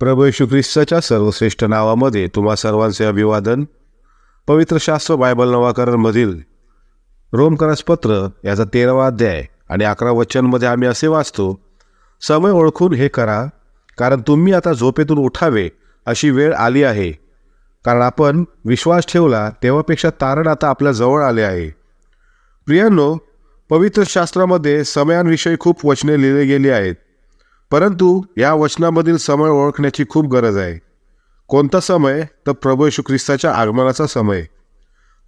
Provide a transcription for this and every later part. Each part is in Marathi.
प्रभू येशू ख्रिस्ताच्या सर्वश्रेष्ठ नावामध्ये तुम्हा सर्वांचे अभिवादन. पवित्र शास्त्र बायबल नवाकरणमधील रोमकरास पत्र याचा तेरावा अध्याय आणि अकरा वचनमध्ये आम्ही असे वाचतो समय ओळखून हे करा कारण तुम्ही आता झोपेतून उठावे अशी वेळ आली आहे. कारण आपण विश्वास ठेवला तेव्हापेक्षा तारण आता आपल्या जवळ आले आहे. प्रियांनो पवित्र शास्त्रामध्ये समयांविषयी खूप वचने लिहिली गेली आहेत. परंतु या वचनामधील समय ओळखण्याची खूप गरज आहे. कोणता समय? तर प्रभू येशू ख्रिस्ताच्या आगमनाचा समय.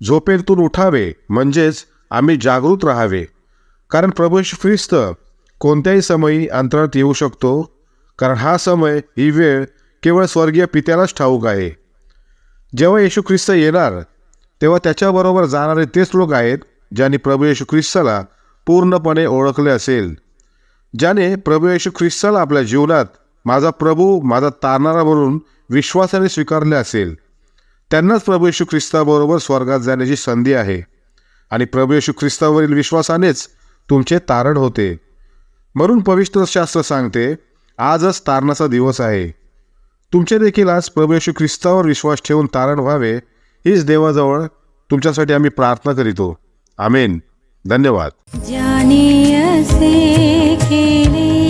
झोपेतून उठावे म्हणजेच आम्ही जागृत राहावे. कारण प्रभू येशू ख्रिस्त कोणत्याही समयी अंतरात येऊ शकतो. कारण हा समय ही वेळ केवळ स्वर्गीय पित्यालाच ठाऊक आहे. जेव्हा येशू ख्रिस्त येणार तेव्हा त्याच्याबरोबर जाणारे तेच लोक आहेत ज्यांनी प्रभू येशू ख्रिस्ताला पूर्णपणे ओळखले असेल. ज्याने प्रभू येशू ख्रिस्ताला आपल्या जीवनात माझा प्रभू माझा तारणारा म्हणून विश्वासाने स्वीकारले असेल. त्यांनाच प्रभू येशू ख्रिस्ताबरोबर स्वर्गात जाण्याची संधी आहे. आणि प्रभू येशू ख्रिस्तावरील विश्वासानेच तुमचे तारण होते. म्हणून पवित्र शास्त्र सांगते आजच तारणाचा दिवस आहे. तुमचे देखील आज प्रभू येशू ख्रिस्तावर विश्वास ठेवून तारण व्हावे हीच देवाजवळ तुमच्यासाठी आम्ही प्रार्थना करीतो. आमेन. धन्यवाद. ज्याने असे केले